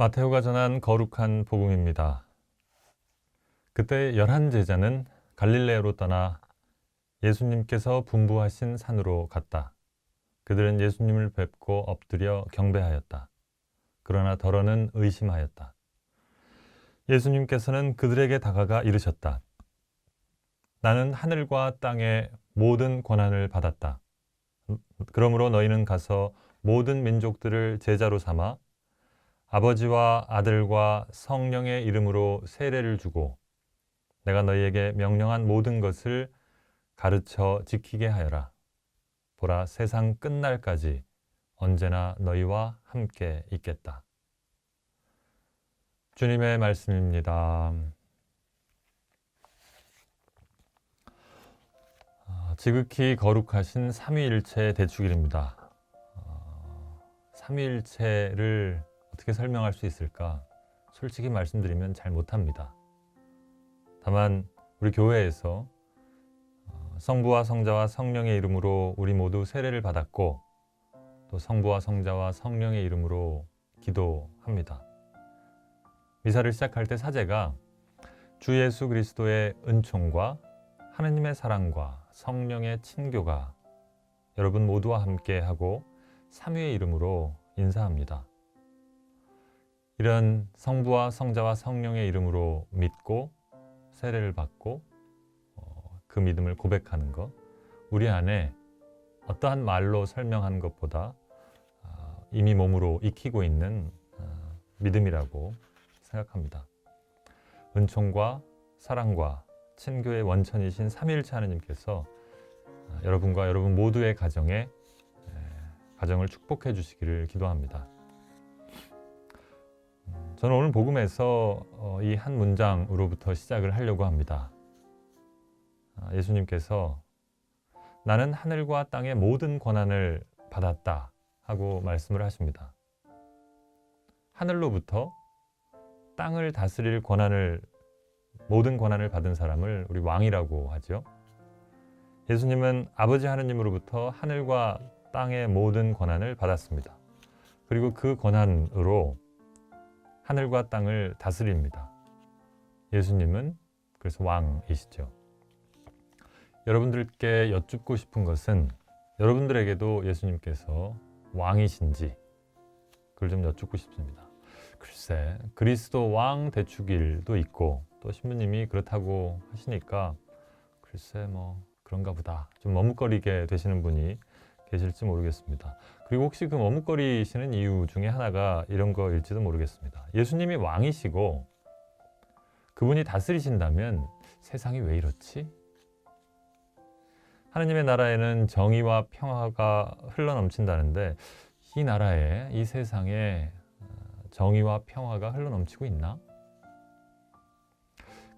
마테오가 전한 거룩한 복음입니다. 그때 열한 제자는 갈릴레로 떠나 예수님께서 분부하신 산으로 갔다. 그들은 예수님을 뵙고 엎드려 경배하였다. 그러나 더러는 의심하였다. 예수님께서는 그들에게 다가가 이르셨다. 나는 하늘과 땅의 모든 권한을 받았다. 그러므로 너희는 가서 모든 민족들을 제자로 삼아 아버지와 아들과 성령의 이름으로 세례를 주고 내가 너희에게 명령한 모든 것을 가르쳐 지키게 하여라. 보라 세상 끝날까지 언제나 너희와 함께 있겠다. 주님의 말씀입니다. 아, 지극히 거룩하신 삼위일체 대축일입니다. 어, 삼위일체를 어떻게 설명할 수 있을까? 솔직히 말씀드리면 잘 못합니다. 다만 우리 교회에서 어, 성부와 성자와 성령의 이름으로 우리 모두 세례를 받았고 또 성부와 성자와 성령의 이름으로 기도합니다. 미사를 시작할 때 사제가 주 예수 그리스도의 은총과 하느님의 사랑과 성령의 친교가 여러분 모두와 함께 하고 삼위의 이름으로 인사합니다. 이런 성부와 성자와 성령의 이름으로 믿고 세례를 받고 어, 그 믿음을 고백하는 것 우리 안에 어떠한 말로 설명하는 것보다 어, 이미 몸으로 익히고 있는 어, 믿음이라고 생각합니다. 은총과 사랑과 친교의 원천이신 삼위일체 하느님께서 어, 여러분과 여러분 모두의 가정에 에, 가정을 축복해 주시기를 기도합니다. 음, 저는 오늘 복음에서 어, 이한 문장으로부터 시작을 하려고 합니다. 아, 예수님께서 나는 하늘과 땅의 모든 권한을 받았다 하고 말씀을 하십니다. 하늘로부터 땅을 다스릴 권한을 모든 권한을 받은 사람을 우리 왕이라고 하죠. 예수님은 아버지 하느님으로부터 하늘과 땅의 모든 권한을 받았습니다. 그리고 그 권한으로 하늘과 땅을 다스립니다. 예수님은 그래서 왕이시죠. 여러분들께 여쭙고 싶은 것은 여러분들에게도 예수님께서 왕이신지 그걸 좀 여쭙고 싶습니다. 글쎄, 그리스도 왕 대축일도 있고 또 신부님이 그렇다고 하시니까 글쎄 뭐 그런가 보다 좀 머뭇거리게 되시는 분이 계실지 모르겠습니다. 그리고 혹시 그 머뭇거리시는 이유 중에 하나가 이런 거일지도 모르겠습니다. 예수님이 왕이시고 그분이 다스리신다면 세상이 왜 이렇지? 하느님의 나라에는 정의와 평화가 흘러넘친다는데 이 나라에 이 세상에 어, 정의와 평화가 흘러넘치고 있나?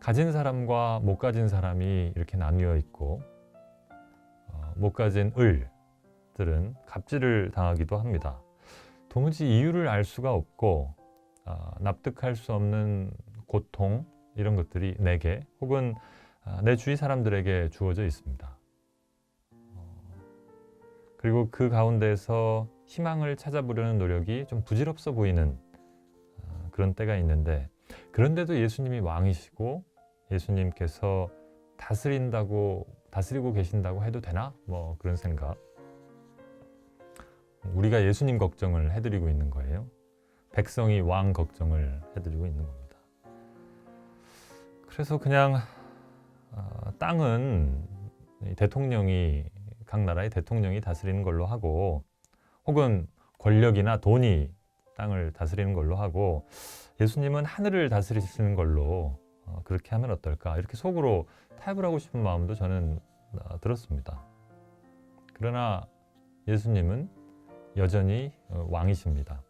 가진 사람과 못 가진 사람이 이렇게 나뉘어 있고 어, 못 가진 을 들은 갑질을 당하기도 합니다. 도무지 이유를 알 수가 없고 어, 납득할 수 없는 고통 이런 것들이 내게 혹은 어, 내 주위 사람들에게 주어져 있습니다. 어, 그리고 그 가운데서 희망을 찾아보려는 노력이 좀 부질없어 보이는 어, 그런 때가 있는데 그런데도 예수님이 왕이시고 예수님께서 다스린다고 다스리고 계신다고 해도 되나? 뭐 그런 생각. 우리가 예수님 걱정을 해드리고 있는 거예요. 백성이 왕 걱정을 해드리고 있는 겁니다. 그래서 그냥 어, 땅은 대통령이 각 나라의 대통령이 다스리는 걸로 하고 혹은 권력이나 돈이 땅을 다스리는 걸로 하고 예수님은 하늘을 다스리시는 걸로 어, 그렇게 하면 어떨까 이렇게 속으로 타협을 하고 싶은 마음도 저는 어, 들었습니다. 그러나 예수님은 여전히 어, 왕이십니다.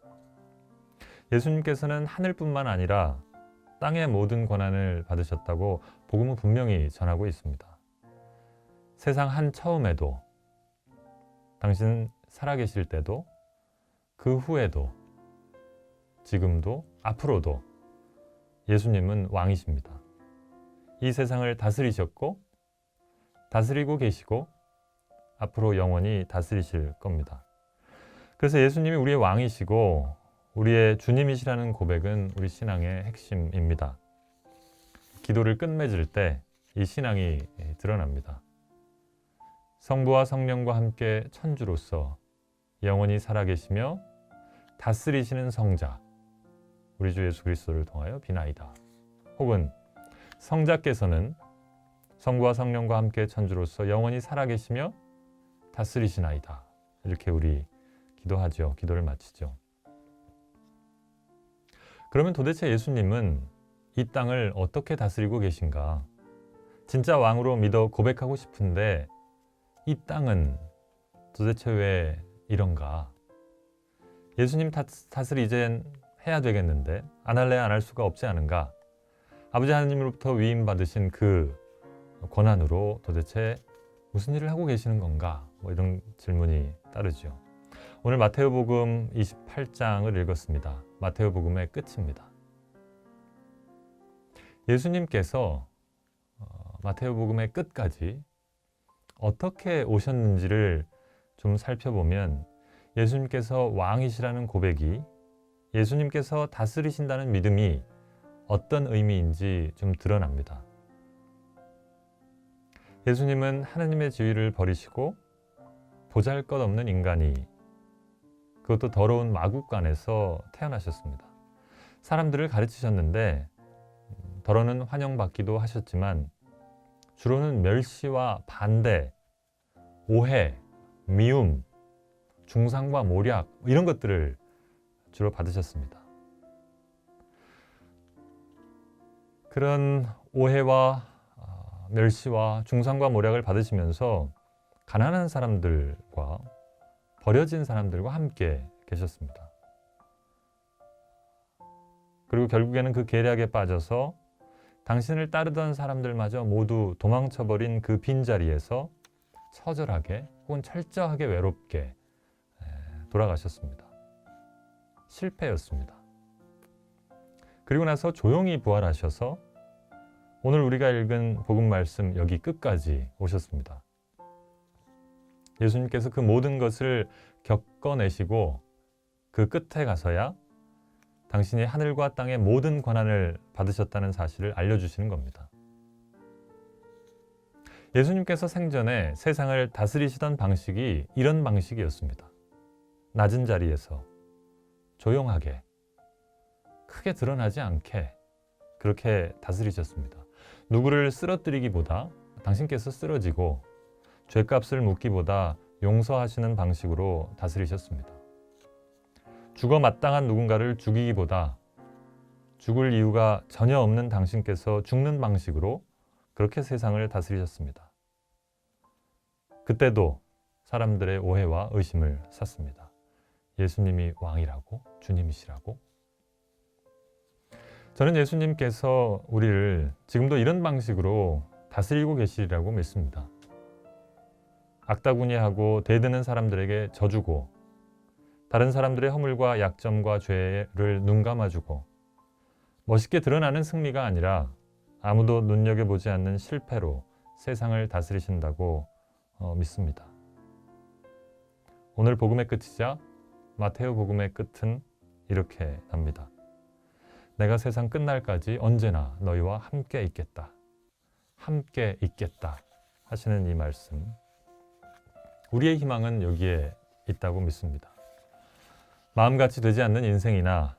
예수님께서는 하늘뿐만 아니라 땅의 모든 권한을 받으셨다고 복음은 분명히 전하고 있습니다. 세상 한 처음에도 당신 살아계실 때도 그 후에도 지금도 앞으로도 예수님은 왕이십니다. 이 세상을 다스리셨고 다스리고 계시고 앞으로 영원히 다스리실 겁니다. 그래서 예수님이 우리의 왕이시고 우리의 주님이시라는 고백은 우리 신앙의 핵심입니다. 기도를 끝맺을 때 이 신앙이 드러납니다. 성부와 성령과 함께 천주로서 영원히 살아계시며 다스리시는 성자 우리 주 예수 그리스도를 통하여 비나이다. 혹은 성자께서는 성부와 성령과 함께 천주로서 영원히 살아계시며 다스리시나이다. 이렇게 우리 기도하죠. 기도를 마치죠. 그러면 도대체 예수님은 이 땅을 어떻게 다스리고 계신가? 진짜 왕으로 믿어 고백하고 싶은데 이 땅은 도대체 왜 이런가? 예수님 탓을 이젠 해야 되겠는데 안 할래 안 할 수가 없지 않은가? 아버지 하나님으로부터 위임 받으신 그 권한으로 도대체 무슨 일을 하고 계시는 건가? 뭐 이런 질문이 따르죠. 오늘 마테오복음 28장을 읽었습니다. 마테오복음의 끝입니다. 예수님께서 어, 마테오복음의 끝까지 어떻게 오셨는지를 좀 살펴보면 예수님께서 왕이시라는 고백이 예수님께서 다스리신다는 믿음이 어떤 의미인지 좀 드러납니다. 예수님은 하나님의 지위를 버리시고 보잘 것 없는 인간이 그것도 더러운 마국간에서 태어나셨습니다. 사람들을 가르치셨는데 더러는 환영받기도 하셨지만 주로는 멸시와 반대, 오해, 미움, 중상과 모략 이런 것들을 주로 받으셨습니다. 그런 오해와 아, 멸시와 중상과 모략을 받으시면서 가난한 사람들과 버려진 사람들과 함께 계셨습니다. 그리고 결국에는 그 계략에 빠져서 당신을 따르던 사람들마저 모두 도망쳐버린 그 빈자리에서 처절하게 혹은 철저하게 외롭게 돌아가셨습니다. 실패였습니다. 그리고 나서 조용히 부활하셔서 오늘 우리가 읽은 복음 말씀 여기 끝까지 오셨습니다. 예수님께서 그 모든 것을 겪어내시고 그 끝에 가서야 당신이 하늘과 땅의 모든 권한을 받으셨다는 사실을 알려주시는 겁니다. 예수님께서 생전에 세상을 다스리시던 방식이 이런 방식이었습니다. 낮은 자리에서 조용하게 크게 드러나지 않게 그렇게 다스리셨습니다. 누구를 쓰러뜨리기보다 당신께서 쓰러지고 죄값을 묻기보다 용서하시는 방식으로 다스리셨습니다. 죽어 마땅한 누군가를 죽이기보다 죽을 이유가 전혀 없는 당신께서 죽는 방식으로 그렇게 세상을 다스리셨습니다. 그때도 사람들의 오해와 의심을 샀습니다. 예수님이 왕이라고? 주님이시라고? 저는 예수님께서 우리를 지금도 이런 방식으로 다스리고 계시리라고 믿습니다. 악다구니하고 대드는 사람들에게 져주고 다른 사람들의 허물과 약점과 죄를 눈 감아주고 멋있게 드러나는 승리가 아니라 아무도 눈여겨보지 않는 실패로 세상을 다스리신다고 어, 믿습니다. 오늘 복음의 끝이자 마테오 복음의 끝은 이렇게 납니다. 내가 세상 끝날까지 언제나 너희와 함께 있겠다. 함께 있겠다. 하시는 이 말씀. 우리의 희망은 여기에 있다고 믿습니다. 마음같이 되지 않는 인생이나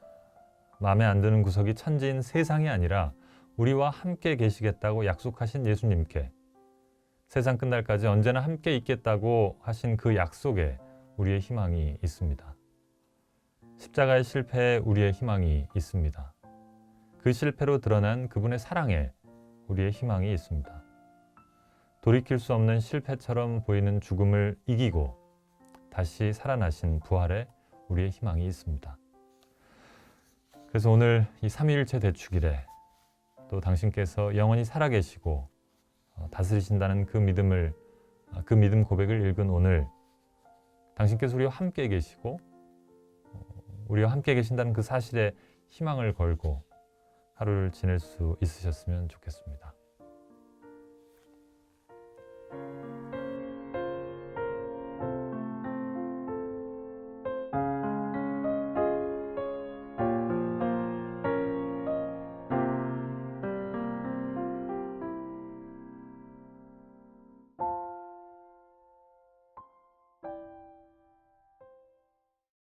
마음에 안 드는 구석이 천지인 세상이 아니라 우리와 함께 계시겠다고 약속하신 예수님께 세상 끝날까지 언제나 함께 있겠다고 하신 그 약속에 우리의 희망이 있습니다. 십자가의 실패에 우리의 희망이 있습니다. 그 실패로 드러난 그분의 사랑에 우리의 희망이 있습니다. 돌이킬 수 없는 실패처럼 보이는 죽음을 이기고 다시 살아나신 부활에 우리의 희망이 있습니다. 그래서 오늘 이 삼위일체 대축일에 또 당신께서 영원히 살아계시고 어, 다스리신다는 그 믿음을 어, 그 믿음 고백을 읽은 오늘 당신께서 우리와 함께 계시고 어, 우리와 함께 계신다는 그 사실에 희망을 걸고 하루를 지낼 수 있으셨으면 좋겠습니다.